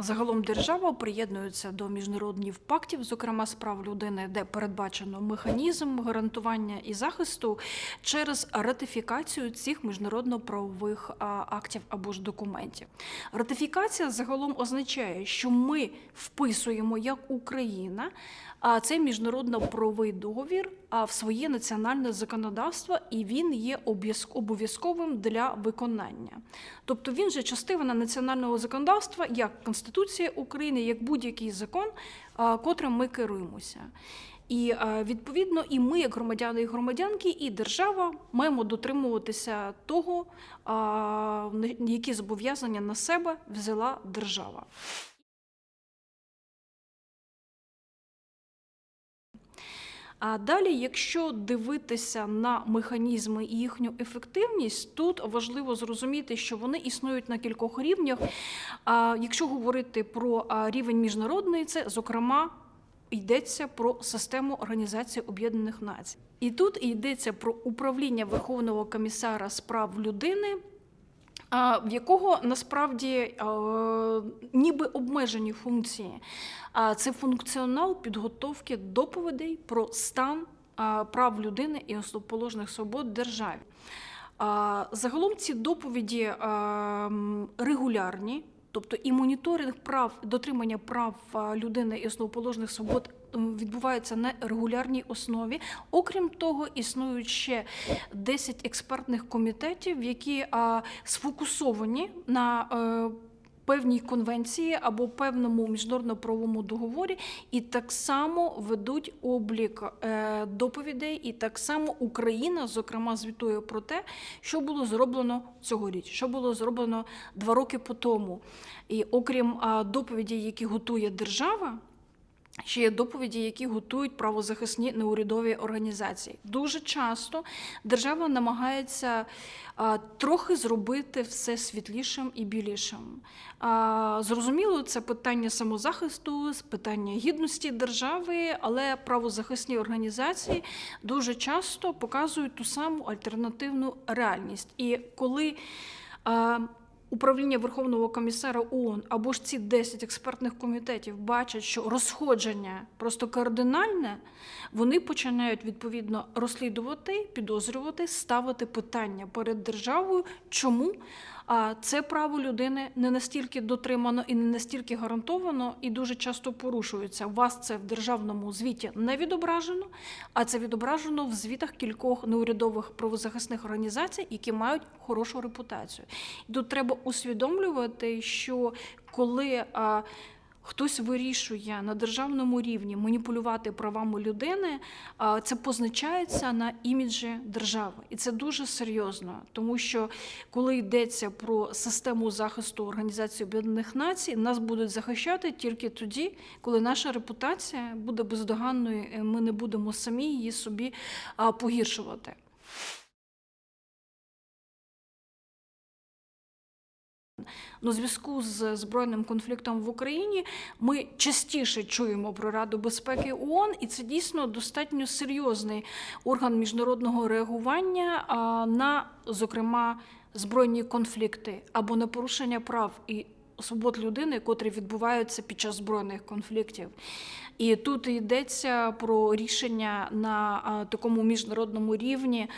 Загалом держава приєднується до міжнародних пактів, зокрема з прав людини, де передбачено механізм гарантування і захисту через ратифікацію цих міжнародно-правових актів або ж документів. Ратифікація загалом означає, що ми вписуємо як Україна цей міжнародно-правовий договір в своє національне законодавство, і він є обов'язк- обов'язковим для виконання. Тобто він же частина національного законодавства, як Конституція України, як будь-який закон, котрим ми керуємося. І відповідно, і ми, як громадяни і громадянки, і держава маємо дотримуватися того, які зобов'язання на себе взяла держава. А далі, якщо дивитися на механізми і їхню ефективність, тут важливо зрозуміти, що вони існують на кількох рівнях. А якщо говорити про рівень міжнародний, це зокрема йдеться про систему Організації Об'єднаних Націй. І тут йдеться про управління Верховного комісара з прав людини. В якого насправді е, ніби обмежені функції. Це функціонал підготовки доповідей про стан прав людини і основоположних свобод державі. Загалом ці доповіді регулярні, тобто і моніторинг прав, дотримання прав людини і основоположних свобод м, відбувається на регулярній основі. Окрім того, існують ще 10 експертних комітетів, які сфокусовані на е, певній конвенції або певному міжнародно-правовому договорі, і так само ведуть облік е, доповідей, і так само Україна, зокрема, звітує про те, що було зроблено цьогоріч, що було зроблено два роки по тому. І окрім а, доповідей, які готує держава. Ще є доповіді, які готують правозахисні неурядові організації. Дуже часто держава намагається а, трохи зробити все світлішим і білішим. А, зрозуміло, це питання самозахисту, питання гідності держави, але правозахисні організації дуже часто показують ту саму альтернативну реальність. І коли а, Управління Верховного комісара ООН або ж ці 10 експертних комітетів бачать, що розходження просто кардинальне, вони починають відповідно розслідувати, підозрювати, ставити питання перед державою, чому а, це право людини не настільки дотримано і не настільки гарантовано, і дуже часто порушується. У вас це в державному звіті не відображено, а це відображено в звітах кількох неурядових правозахисних організацій, які мають хорошу репутацію. І тут треба усвідомлювати, що коли хтось вирішує на державному рівні маніпулювати правами людини, це позначається на іміджі держави. І це дуже серйозно, тому що коли йдеться про систему захисту Організації Об'єднаних Націй, нас будуть захищати тільки тоді, коли наша репутація буде бездоганною, ми не будемо самі її собі погіршувати. Ну, зв'язку з збройним конфліктом в Україні ми частіше чуємо про Раду безпеки ООН, і це дійсно достатньо серйозний орган міжнародного реагування на, зокрема, збройні конфлікти або на порушення прав і свобод людини, котрі відбуваються під час збройних конфліктів. І тут йдеться про рішення на такому міжнародному рівні,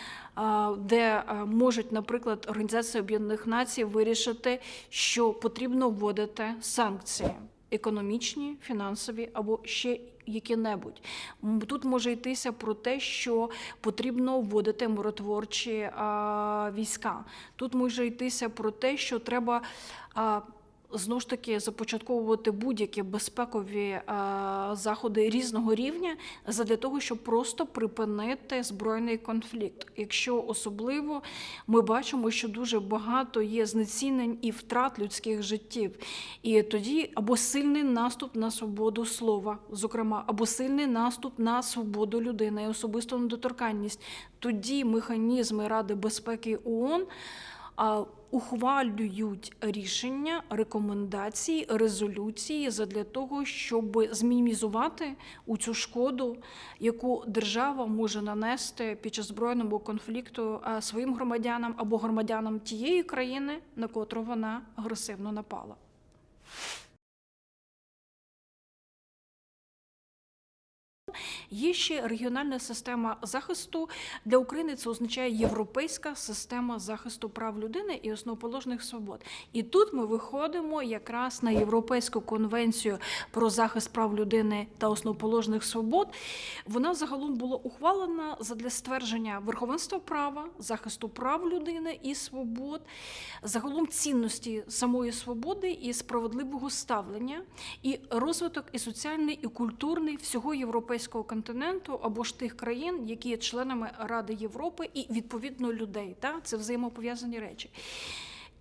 де можуть, наприклад, Організація Об'єднаних Націй вирішити, що потрібно вводити санкції економічні, фінансові або ще які-небудь. Тут може йтися про те, що потрібно вводити миротворчі війська. Тут може йтися про те, що треба. Знову ж таки започатковувати будь-які безпекові е, заходи різного рівня для того, щоб просто припинити збройний конфлікт. Якщо особливо ми бачимо, що дуже багато є знецінень і втрат людських життів, і тоді або сильний наступ на свободу слова, зокрема, або сильний наступ на свободу людини і особисту недоторканність, тоді механізми Ради безпеки ООН ухвалюють рішення, рекомендації, резолюції задля того, щоб змінімізувати у цю шкоду, яку держава може нанести під час збройного конфлікту своїм громадянам або громадянам тієї країни, на котру вона агресивно напала. Є ще регіональна система захисту для України. Це означає європейська система захисту прав людини і основоположних свобод. І тут ми виходимо якраз на Європейську конвенцію про захист прав людини та основоположних свобод. Вона загалом була ухвалена задля ствердження верховенства права, захисту прав людини і свобод, загалом цінності самої свободи і справедливого ставлення, і розвиток і соціальний, і культурний всього європейського континенту або ж тих країн, які є членами Ради Європи, і відповідно людей. Та? Це взаємопов'язані речі.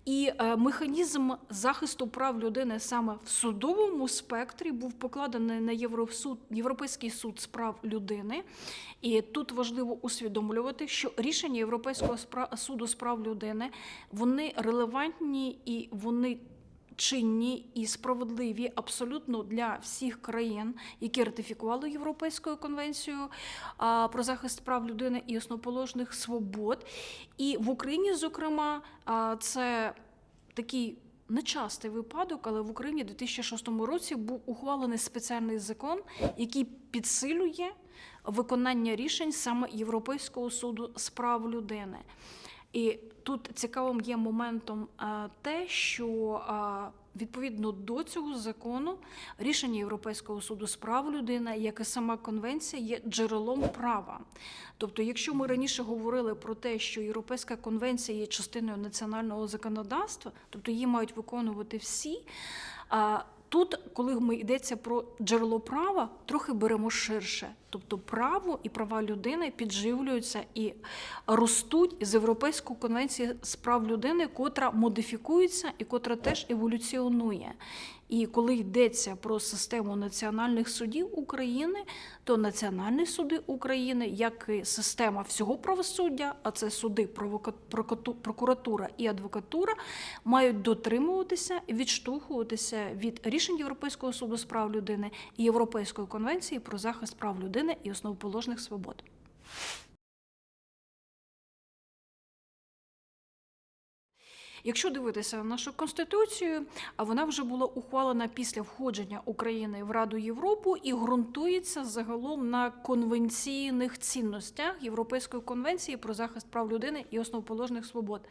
І е, механізм захисту прав людини саме в судовому спектрі був покладений на Євросуд, Європейський суд з прав людини. І тут важливо усвідомлювати, що рішення Європейського суду з прав людини вони релевантні і вони. Чинні і справедливі абсолютно для всіх країн, які ратифікували Європейську конвенцію про захист прав людини і основоположних свобод. І в Україні, зокрема, це такий нечастий випадок, але в Україні у 2006 році був ухвалений спеціальний закон, який підсилює виконання рішень саме Європейського суду з прав людини. І тут цікавим є моментом те, що відповідно до цього закону рішення Європейського суду з прав людини, як і сама конвенція, є джерелом права. Тобто, якщо ми раніше говорили про те, що Європейська конвенція є частиною національного законодавства, тобто її мають виконувати всі. Тут, коли ми йдеться про джерело права, трохи беремо ширше. Тобто право і права людини підживлюються і ростуть з Європейської конвенції з прав людини, котра модифікується і котра теж еволюціонує. І коли йдеться про систему національних судів України, то національні суди України, як і система всього правосуддя, а це суди, прокуратура і адвокатура, мають дотримуватися і відштовхуватися від рішень Європейського суду з прав людини і Європейської конвенції про захист прав людини і основоположних свобод. Якщо дивитися на нашу конституцію, а вона вже була ухвалена після входження України в Раду Європи і ґрунтується загалом на конвенційних цінностях Європейської конвенції про захист прав людини і основоположних свобод.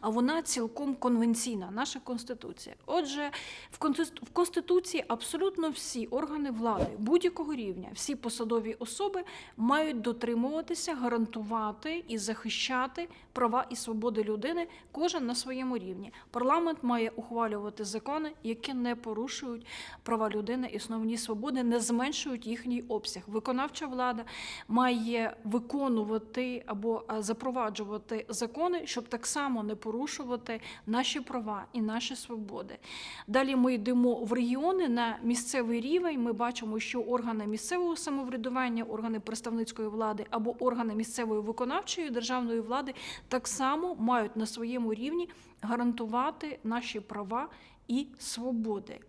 А вона цілком конвенційна, наша конституція. Отже, в конституції абсолютно всі органи влади будь-якого рівня, всі посадові особи мають дотримуватися, гарантувати і захищати права і свободи людини, кожен на своєму рівні. Парламент має ухвалювати закони, які не порушують права людини і основні свободи, не зменшують їхній обсяг. Виконавча влада має виконувати або е, запроваджувати закони, щоб так само не порушувати наші права і наші свободи. Далі ми йдемо в регіони на місцевий рівень. Ми бачимо, що органи місцевого самоврядування, органи представницької влади або органи місцевої виконавчої державної влади так само мають на своєму рівні гарантувати наші права і свободи.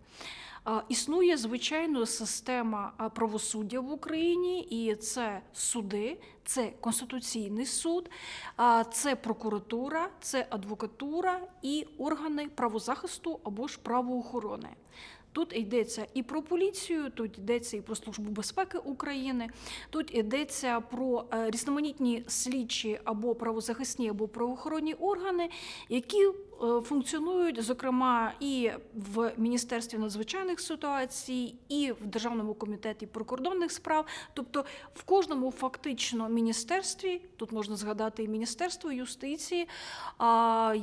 Існує звичайно система правосуддя в Україні, і це суди, це Конституційний суд, це прокуратура, це адвокатура і органи правозахисту або ж правоохорони. Тут йдеться і про поліцію, тут йдеться і про Службу безпеки України, тут йдеться про е, різноманітні слідчі або правозахисні, або правоохоронні органи, які функціонують, зокрема, і в Міністерстві надзвичайних ситуацій, і в Державному комітеті прикордонних справ. Тобто в кожному фактично міністерстві, тут можна згадати і Міністерство юстиції,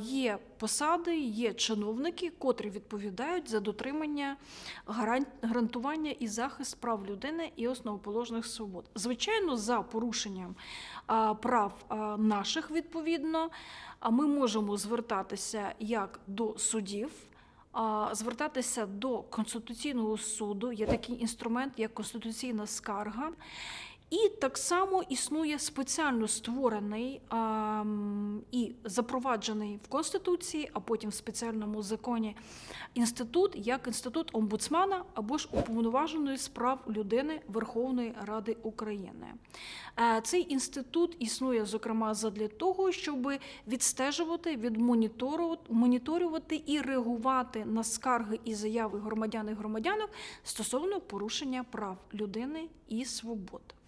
є посади, є чиновники, котрі відповідають за дотримання гаран- гарантування і захист прав людини і основоположних свобод. Звичайно, за порушенням прав наших відповідно, ми можемо звертатися як до судів. а, Звертатися до Конституційного суду є такий інструмент, як конституційна скарга. І так само існує спеціально створений а, і запроваджений в Конституції, а потім в спеціальному законі інститут, як інститут омбудсмана або ж уповноваженої з прав людини Верховної Ради України. Е, Цей інститут існує зокрема задля того, щоб відстежувати, відмоніторувати моніторювати і реагувати на скарги і заяви громадян і громадянок стосовно порушення прав людини і свобод.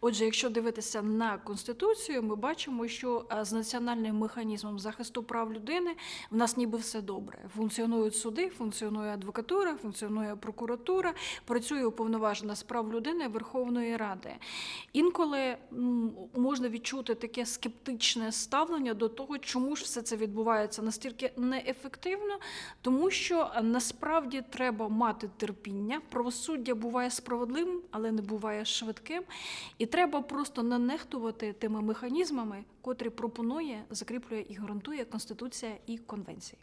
Отже, якщо дивитися на конституцію, ми бачимо, що е, з національним механізмом захисту прав людини в нас ніби все добре. Функціонують суди, функціонує адвокатура, функціонує прокуратура, працює уповноважена з прав людини Верховної Ради. Інколи можна відчути таке скептичне ставлення до того, чому ж все це відбувається настільки неефективно, тому що е, насправді треба мати терпіння. Правосуддя буває справедливим, але не буває швидким. І треба просто не нехтувати тими механізмами, котрі пропонує, закріплює і гарантує Конституція і конвенції.